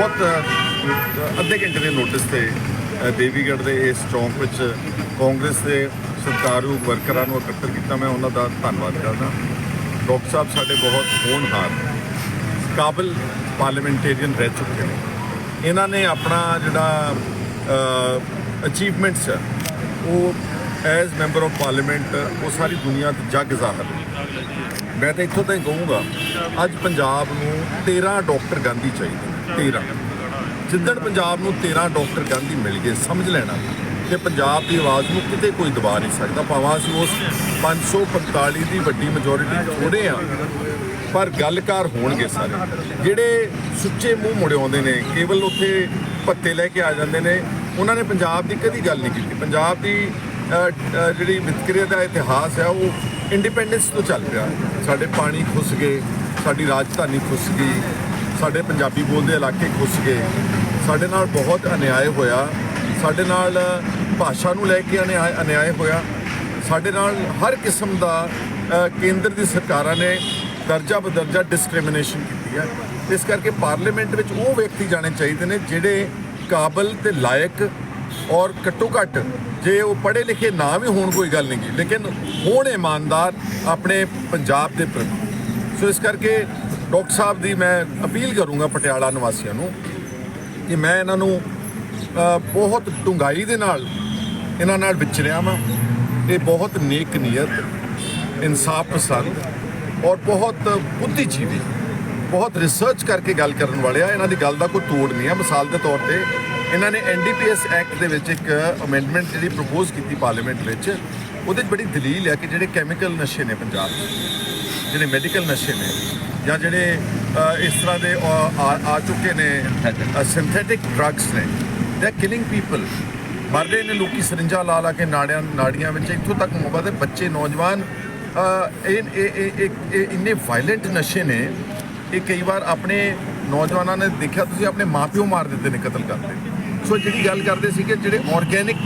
ਬਹੁਤ ਅੱਧੇ ਘੰਟੇ ਦੇ ਨੋਟਿਸ ਤੇ ਦੇਵੀਗੜ੍ਹ ਦੇ ਇਸ ਚੌਂਕ ਵਿੱਚ ਕਾਂਗਰਸ ਦੇ ਸਰਕਾਰੂ ਵਰਕਰਾਂ ਨੂੰ ਇਕੱਤਰ ਕੀਤਾ। ਮੈਂ ਉਹਨਾਂ ਦਾ ਧੰਨਵਾਦ ਕਰਦਾ। ਡਾਕਟਰ ਸਾਹਿਬ, ਸਾਡੇ ਬਹੁਤ ਹੋਣਹਾਰ, ਕਾਬਲ ਪਾਰਲੀਮੈਂਟੇਰੀਅਨ ਰਹਿ ਚੁੱਕੇ ਨੇ। ਇਹਨਾਂ ਨੇ ਆਪਣਾ ਜਿਹੜਾ ਅਚੀਵਮੈਂਟਸ ਹੈ ਉਹ ਐਜ਼ ਮੈਂਬਰ ਆਫ ਪਾਰਲੀਮੈਂਟ ਉਹ ਸਾਰੀ ਦੁਨੀਆ ਤੇ ਜੱਗ ਜ਼ਾਹਰ ਮੈਂ ਤਾਂ ਇੱਥੋਂ ਤਾਈਂ ਕਹੂੰਗਾ, ਅੱਜ ਪੰਜਾਬ ਨੂੰ 13 ਡਾਕਟਰ ਗਾਂਧੀ ਚਾਹੀਦੇ 13 ਜਿੱਦਣ ਪੰਜਾਬ ਨੂੰ 13 ਡਾਕਟਰ ਗਾਂਧੀ ਮਿਲ ਗਏ, ਸਮਝ ਲੈਣਾ। ਕਿ ਪੰਜਾਬ ਦੀ ਆਵਾਜ਼ ਨੂੰ ਕਿਤੇ ਕੋਈ ਦਬਾ ਨਹੀਂ ਸਕਦਾ। ਭਾਵੇਂ ਅਸੀਂ ਉਸ 545 ਦੀ ਵੱਡੀ ਮੈਜੋਰਿਟੀ ਥੋੜੇ ਆ ਪਰ ਗੱਲਕਾਰ ਹੋਣਗੇ ਸਾਰੇ। ਜਿਹੜੇ ਸੁੱਚੇ ਮੂੰਹ ਮੁੜੇ ਆਉਂਦੇ ਨੇ, ਕੇਵਲ ਉੱਥੇ ਪੱਤੇ ਲੈ ਕੇ ਆ ਜਾਂਦੇ ਨੇ, ਉਹਨਾਂ ਨੇ ਪੰਜਾਬ ਦੀ ਕਦੀ ਗੱਲ ਨਹੀਂ ਕੀਤੀ। ਪੰਜਾਬ ਦੀ ਜਿਹੜੀ ਵਿਤਕਰੇ ਦਾ ਇਤਿਹਾਸ ਹੈ, ਉਹ ਇੰਡੀਪੈਂਡੈਂਸ ਤੋਂ ਚੱਲ ਰਿਹਾ ਸਾਡੇ ਪਾਣੀ ਖੁੱਸ ਗਏ, ਸਾਡੀ ਰਾਜਧਾਨੀ ਖੁੱਸ ਗਈ ਸਾਡੇ ਪੰਜਾਬੀ ਬੋਲਦੇ ਇਲਾਕੇ ਖੁੱਸ ਗਏ। ਸਾਡੇ ਨਾਲ ਬਹੁਤ ਅਨਿਆਏ ਹੋਇਆ। ਸਾਡੇ ਨਾਲ ਭਾਸ਼ਾ ਨੂੰ ਲੈ ਕੇ ਅਨਿਆਏ ਅਨਿਆਏ ਹੋਇਆ। ਸਾਡੇ ਨਾਲ ਹਰ ਕਿਸਮ ਦਾ ਕੇਂਦਰ ਦੀ ਸਰਕਾਰਾਂ ਨੇ ਦਰਜਾ ਬਦਰਜਾ ਡਿਸਕ੍ਰਿਮੀਨੇਸ਼ਨ ਕੀਤੀ ਹੈ। ਇਸ ਕਰਕੇ ਪਾਰਲੀਮੈਂਟ ਵਿੱਚ ਉਹ ਵਿਅਕਤੀ ਜਾਣੇ ਚਾਹੀਦੇ ਨੇ ਜਿਹੜੇ ਕਾਬਲ ਤੇ ਲਾਇਕ ਔਰ ਘੱਟੋ ਘੱਟ ਜੇ ਉਹ ਪੜ੍ਹੇ ਲਿਖੇ ਨਾ ਵੀ ਹੋਣ ਕੋਈ ਗੱਲ ਨਹੀਂ ਲੇਕਿਨ ਹੋਣ ਇਮਾਨਦਾਰ ਆਪਣੇ ਪੰਜਾਬ ਦੇ ਪ੍ਰਤੀ ਸੋ ਇਸ ਕਰਕੇ ਡਾਕਟਰ ਸਾਹਿਬ ਦੀ ਮੈਂ ਅਪੀਲ ਕਰੂੰਗਾ ਪਟਿਆਲਾ ਨਿਵਾਸੀਆਂ ਨੂੰ ਕਿ ਮੈਂ ਇਹਨਾਂ ਨੂੰ ਬਹੁਤ ਡੂੰਘਾਈ ਦੇ ਨਾਲ ਇਹਨਾਂ ਨਾਲ ਵਿਚਰਿਆ ਵਾਂ। ਇਹ ਬਹੁਤ ਨੇਕ ਨੀਅਤ, ਇਨਸਾਫ ਪਸੰਦ ਔਰ ਬਹੁਤ ਬੁੱਧੀਜੀਵੀ, ਬਹੁਤ ਰਿਸਰਚ ਕਰਕੇ ਗੱਲ ਕਰਨ ਵਾਲੇ ਆ। ਇਹਨਾਂ ਦੀ ਗੱਲ ਦਾ ਕੋਈ ਤੋੜ ਨਹੀਂ ਆ। ਮਿਸਾਲ ਦੇ ਤੌਰ ਤੇ ਇਹਨਾਂ ਨੇ ਐਨਡੀਪੀਐਸ ਐਕਟ ਦੇ ਵਿੱਚ ਇੱਕ ਅਮੈਂਡਮੈਂਟ ਜਿਹੜੀ ਪ੍ਰਪੋਜ਼ ਕੀਤੀ ਪਾਰਲੀਮੈਂਟ ਵਿੱਚ, ਉਹਦੇ 'ਚ ਬੜੀ ਦਲੀਲ ਹੈ ਕਿ ਜਿਹੜੇ ਕੈਮੀਕਲ ਨਸ਼ੇ ਨੇ ਪੰਜਾਬ ਜਿਹੜੇ ਮੈਡੀਕਲ ਨਸ਼ੇ ਨੇ ਜਾਂ ਜਿਹੜੇ ਇਸ ਤਰ੍ਹਾਂ ਦੇ ਆ ਚੁੱਕੇ ਨੇ ਸਿੰਥੈਟਿਕ ਡਰੱਗਸ ਨੇ ਦੇ ਕਿਲਿੰਗ ਪੀਪਲ ਮਰ ਰਹੇ ਨੇ ਲੋਕੀ ਸਰਿੰਜਾਂ ਲਾ ਲਾ ਕੇ ਨਾੜੀਆਂ ਨਾੜੀਆਂ ਵਿੱਚ ਇੱਥੋਂ ਤੱਕ ਮੁੱਬਾ ਦੇ ਬੱਚੇ ਨੌਜਵਾਨ ਇਹ ਇਹ ਇੰਨੇ ਵਾਇਲੈਂਟ ਨਸ਼ੇ ਨੇ ਇਹ ਕਈ ਵਾਰ ਆਪਣੇ ਨੌਜਵਾਨਾਂ ਨੇ ਦੇਖਿਆ ਤੁਸੀਂ ਆਪਣੇ ਮਾਪਿਓ ਮਾਰ ਦਿੰਦੇ ਨੇ ਕਤਲ ਕਰਦੇ। ਸੋ ਜਿਹੜੀ ਗੱਲ ਕਰਦੇ ਸੀ ਕਿ ਜਿਹੜੇ ਆਰਗੇਨਿਕ